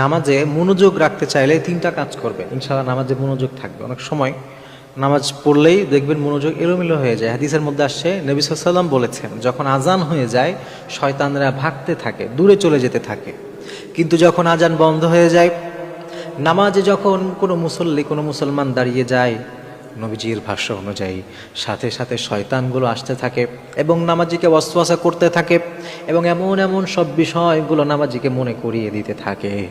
নামাজে মনোযোগ রাখতে চাইলে তিনটা কাজ করবে ইনশাআল্লাহ নামাজে মনোযোগ থাকবে। অনেক সময় নামাজ পড়লেই দেখবেন মনোযোগ এলোমেলো হয়ে যায়। হাদিসের মধ্যে আসছে, নবী সাল্লাম বলেছেন, যখন আজান হয়ে যায়, শয়তানরা ভাগতে থাকে, দূরে চলে যেতে থাকে। কিন্তু যখন আজান বন্ধ হয়ে যায়, নামাজে যখন কোনো মুসল্লি, কোনো মুসলমান দাঁড়িয়ে যায় নবীজির ভাষ্য অনুযায়ী, সাথে সাথে শয়তানগুলো আসতে থাকে এবং নামাজিকে ওয়াসওয়াসা করতে থাকে এবং এমন এমন সব বিষয়গুলো নামাজিকে মনে করিয়ে দিতে থাকে।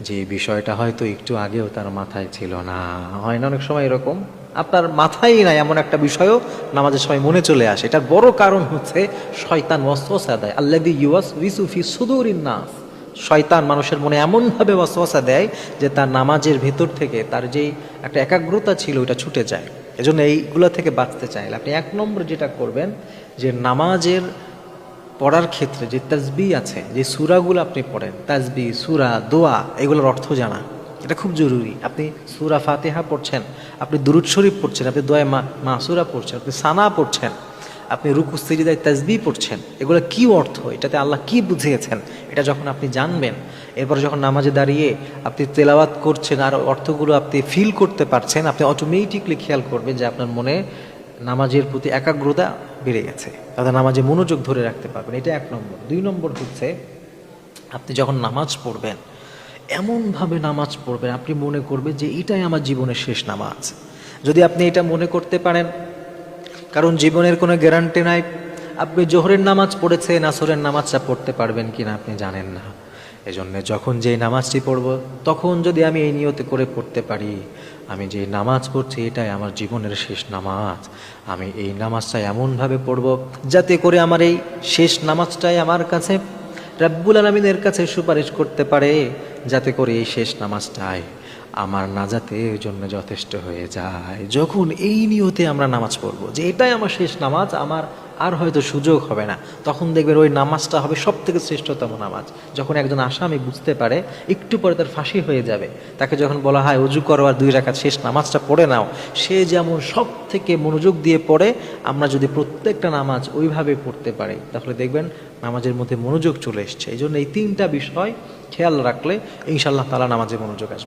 যে বিষয়টা হয়তো একটু আগেও তার মাথায় ছিল না। হয় না, অনেক সময় এরকম আপনার মাথায় নাই এমন একটা বিষয়ও নামাজের সময় মনে চলে আসে। এটার বড় কারণ হচ্ছে শয়তান ওয়াসওয়াসা দেয়। আল্লাদি ইউয়াস উইসুফি সুদুরিন নাস। শয়তান মানুষের মনে এমনভাবে ওয়াসওয়াসা দেয় যে তার নামাজের ভেতর থেকে তার যেই একটা একাগ্রতা ছিল ওটা ছুটে যায়। এজন্য এইগুলো থেকে বাঁচতে চাইলে আপনি এক নম্বর যেটা করবেন যে নামাজের পড়ার ক্ষেত্রে যে তাজবি আছে, যে সুরাগুলো আপনি পড়েন, তাজবি, সুরা, দোয়া, এগুলোর অর্থ জানা। এটা খুব জরুরি। আপনি সুরা ফাতেহা পড়ছেন, আপনি দুরুদ শরীফ পড়ছেন, আপনি দোয়া মা মাসুরা পড়ছেন, আপনি সানা পড়ছেন আপনি রুকু সিরিদায় তাজবি পড়ছেন, এগুলো কি অর্থ? এটাতে আল্লাহ কি বুঝিয়েছেন? এটা যখন আপনি জানবেন, এরপর যখন নামাজে দাঁড়িয়ে আপনি তেলাওয়াত করছেন, আর অর্থগুলো আপনি ফিল করতে পারছেন, আপনি অটোমেটিকলি খেয়াল করবেন যে আপনার মনে নামাজের প্রতি একাগ্রতা বেড়ে গেছে। অর্থাৎ নামাজে মনোযোগ ধরে রাখতে পারবেন। এটা এক নম্বর। দুই নম্বর হচ্ছে, আপনি যখন নামাজ পড়বেন, এমনভাবে নামাজ পড়বেন, আপনি মনে করবেন যে এটাই আমার জীবনের শেষ নামাজ। যদি আপনি এটা মনে করতে পারেন কারণ জীবনের কোনো গ্যারান্টি নাই। আপনি জোহরের নামাজ পড়েছেন, আসরের নামাজটা পড়তে পারবেন কিনা আপনি জানেন না। এজন্য যখন যেই নামাজটি পড়ব, তখন যদি আমি এই নিয়তে করে পড়তে পারি, আমি যে নামাজ পড়ছি এটাই আমার জীবনের শেষ নামাজ। আমি এই নামাজটা এমনভাবে পড়ব যাতে করে আমার এই শেষ নামাজটাই আমার কাছে রাব্বুল আলমিনের কাছে সুপারিশ করতে পারে, যাতে করে এই শেষ নামাজটাই আমার নাজাতের জন্য যথেষ্ট হয়ে যায়। যখন এই নিয়তে আমরা নামাজ পড়ব, যে এটাই আমার শেষ নামাজ, আমার আর হয়তো সুযোগ হবে না। তখন দেখবেন ওই নামাজটা হবে সব থেকে শ্রেষ্ঠতম নামাজ। যখন একজন আসামি বুঝতে পারে, একটু পরে তার ফাঁসি হয়ে যাবে। তাকে যখন বলা হয় অজু করো আর দুই রাখাত শেষ নামাজটা পড়ে নাও। সে যেমন সব থেকে মনোযোগ দিয়ে পড়ে, আমরা যদি প্রত্যেকটা নামাজ ওইভাবে পড়তে পারি, তাহলে দেখবেন নামাজের মধ্যে মনোযোগ চলে এসছে। এই জন্য এই তিনটা বিষয় খেয়াল রাখলে ইনশাল্লাহ তালা নামাজে মনোযোগ আসবে।